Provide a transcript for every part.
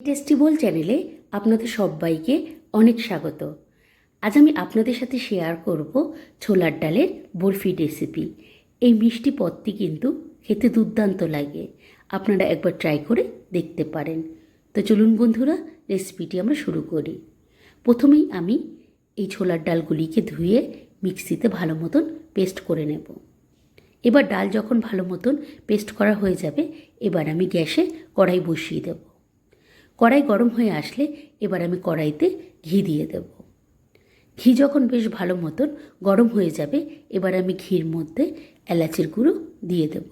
টেস্টিবল চ্যানেলে আপনাদের সবাইকে অনেক স্বাগত। আজ আমি আপনাদের সাথে শেয়ার করব ছোলার ডালের বরফি রেসিপি এই মিষ্টি পদটি কিন্তু খেতে দুর্দান্ত লাগে। আপনারা একবার ট্রাই করে দেখতে পারেন। তো চলুন বন্ধুরা রেসিপিটি আমরা শুরু করি। প্রথমেই আমি এই ছোলার ডালগুলিকে ধুয়ে মিক্সিতে ভালো মতন পেস্ট করে নেব। এবার ডাল যখন ভালো মতন পেস্ট করা হয়ে যাবে, এবার আমি গ্যাসে কড়াই বসিয়ে দেব। কড়াই গরম হয়ে আসলে এবার আমি কড়াইতে ঘি দিয়ে দেব। ঘি যখন বেশ ভালো মতন গরম হয়ে যাবে, এবার আমি ঘির মধ্যে এলাচের গুঁড়ো দিয়ে দেব।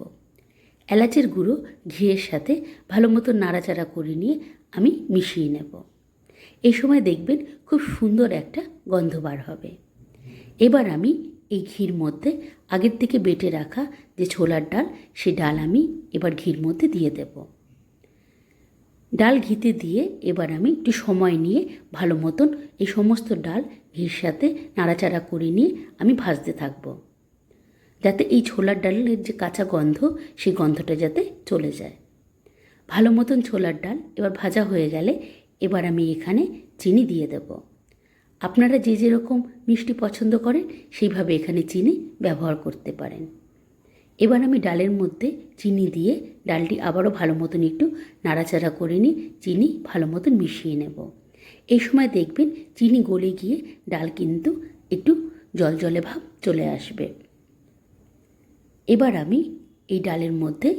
এলাচের গুঁড়ো ঘিয়ের সাথে ভালো মতো নাড়াচাড়া করে নিয়ে আমি মিশিয়ে নেব। এই সময় দেখবেন খুব সুন্দর একটা গন্ধ বার হবে। এবার আমি এই ঘির মধ্যে আগের থেকে বেটে রাখা যে ছোলার ডাল, সে ডাল আমি এবার ঘির মধ্যে দিয়ে দেব। ডাল ঘিতে দিয়ে এবার আমি একটু সময় নিয়ে ভালো মতন এই সমস্ত ডাল ঘির সাথে নাড়াচাড়া করে নিয়ে আমি ভাজতে থাকব। যাতে এই ছোলার ডালের যে কাঁচা গন্ধ, সেই গন্ধটা যাতে চলে যায়। ভালো মতন ছোলার ডাল এবার ভাজা হয়ে গেলে এবার আমি এখানে চিনি দিয়ে দেব। আপনারা যে যেরকম মিষ্টি পছন্দ করেন, সেইভাবে এখানে চিনি ব্যবহার করতে পারেন। এবার আমি ডালের মধ্যে চিনি দিয়ে ডালটি আবারও ভালো মতন একটু নাড়াচাড়া করে নিয়ে চিনি ভালো মতন মিশিয়ে নেব। এই সময় দেখবেন চিনি গলে গিয়ে ডাল কিন্তু একটু জল জলে ভাব চলে আসবে। এবার আমি এই ডালের মধ্যে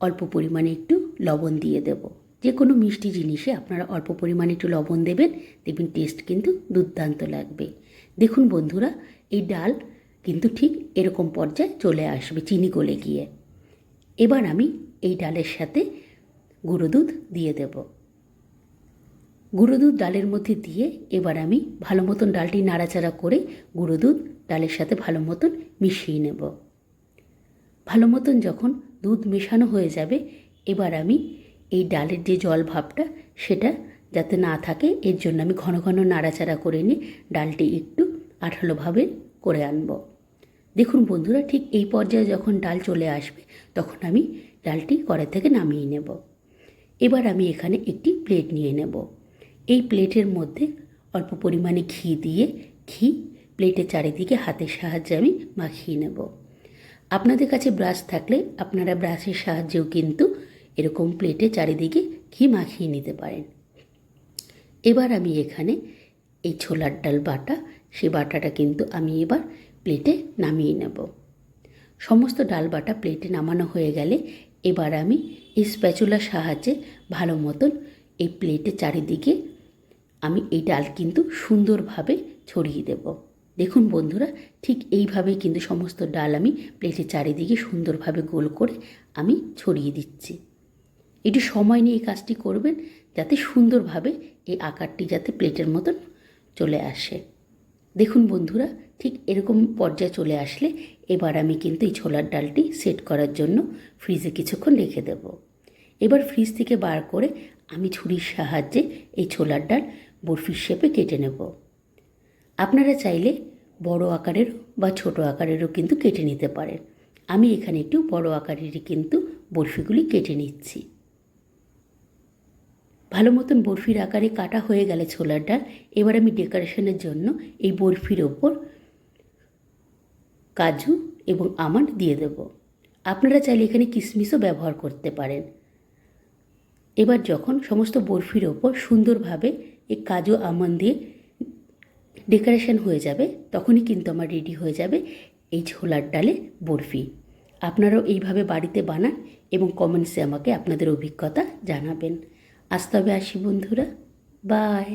অল্প পরিমাণে একটু লবণ দিয়ে দেব। যে কোনো মিষ্টি জিনিসে আপনারা অল্প পরিমাণে একটু লবণ দেবেন, দেখবেন টেস্ট কিন্তু দুর্দান্ত লাগবে। দেখুন বন্ধুরা, এই ডাল কিন্তু ঠিক এরকম পর্যায়ে চলে আসবে চিনি গলে গিয়ে। এবার আমি এই ডালের সাথে গুঁড়ো দুধ দিয়ে দেব। গুঁড়ো দুধ ডালের মধ্যে দিয়ে এবার আমি ভালো মতন ডালটি নাড়াচাড়া করে গুঁড়ো দুধ ডালের সাথে ভালো মতন মিশিয়ে নেব। ভালো মতন যখন দুধ মেশানো হয়ে যাবে, এবার আমি এই ডালের যে জল ভাবটা, সেটা যাতে না থাকে, এর জন্য আমি ঘন ঘন নাড়াচাড়া করে নিয়ে ডালটি একটু আঠালোভাবে করে আনব। দেখুন বন্ধুরা, ঠিক এই পর্যায়ে যখন ডাল চলে আসবে, তখন আমি ডালটি কড়াই থেকে নামিয়ে নেব। এবার আমি এখানে একটি প্লেট নিয়ে নেব। এই প্লেটের মধ্যে অল্প পরিমাণে ঘি দিয়ে, ঘি প্লেটের চারিদিকে হাতের সাহায্যে আমি মাখিয়ে নেব। আপনাদের কাছে ব্রাশ থাকলে আপনারা ব্রাশের সাহায্যেও কিন্তু এরকম প্লেটে চারিদিকে ঘি মাখিয়ে নিতে পারেন। এবার আমি এখানে এই ছোলার ডাল বাটা সেই বাটাটা কিন্তু আমি এবার প্লেটে নামিয়ে নেব। সমস্ত ডাল বাটা প্লেটে নামানো হয়ে গেলে এবার আমি স্প্যাচুলার সাহায্যে ভালো মতন এই প্লেটে চারিদিকে আমি এই ডাল কিন্তু সুন্দরভাবে ছড়িয়ে দেব। দেখুন বন্ধুরা, ঠিক এইভাবেই কিন্তু সমস্ত ডাল আমি প্লেটের চারিদিকে সুন্দরভাবে গোল করে আমি ছড়িয়ে দিচ্ছি। একটু সময় নিয়ে এই কাজটি করবেন যাতে সুন্দরভাবে এই আকারটি যাতে প্লেটের মতন চলে আসে। দেখুন বন্ধুরা, ঠিক এরকম পর্যায়ে চলে আসলে এবার আমি কিন্তু এই ছোলার ডালটি সেট করার জন্য ফ্রিজে কিছুক্ষণ রেখে দেব। এবার ফ্রিজ থেকে বার করে আমি ছুরির সাহায্যে এই ছোলার ডাল বরফির শেপে কেটে নেব। আপনারা চাইলে বড় আকারের বা ছোট আকারেরও কিন্তু কেটে নিতে পারেন। আমি এখানে একটু বড় আকারেরই কিন্তু বরফিগুলি কেটে নিচ্ছি। ভালো মতন বরফির আকারে কাটা হয়ে গেলে ছোলার ডাল এবার আমি ডেকোরেশনের জন্য এই বরফির ওপর কাজু এবং আমন্ড দিয়ে দেব। আপনারা চাইলে এখানে কিশমিশও ব্যবহার করতে পারেন। এবার যখন সমস্ত বরফির ওপর সুন্দরভাবে এই কাজু, আমন্ড দিয়ে ডেকোরেশন হয়ে যাবে, তখনই কিন্তু আমার রেডি হয়ে যাবে এই ছোলার ডালে বরফি। আপনারাও এইভাবে বাড়িতে বানান এবং কমেন্টসে আমাকে আপনাদের অভিজ্ঞতা জানাবেন। আজ তবে আসি বন্ধুরা। বাই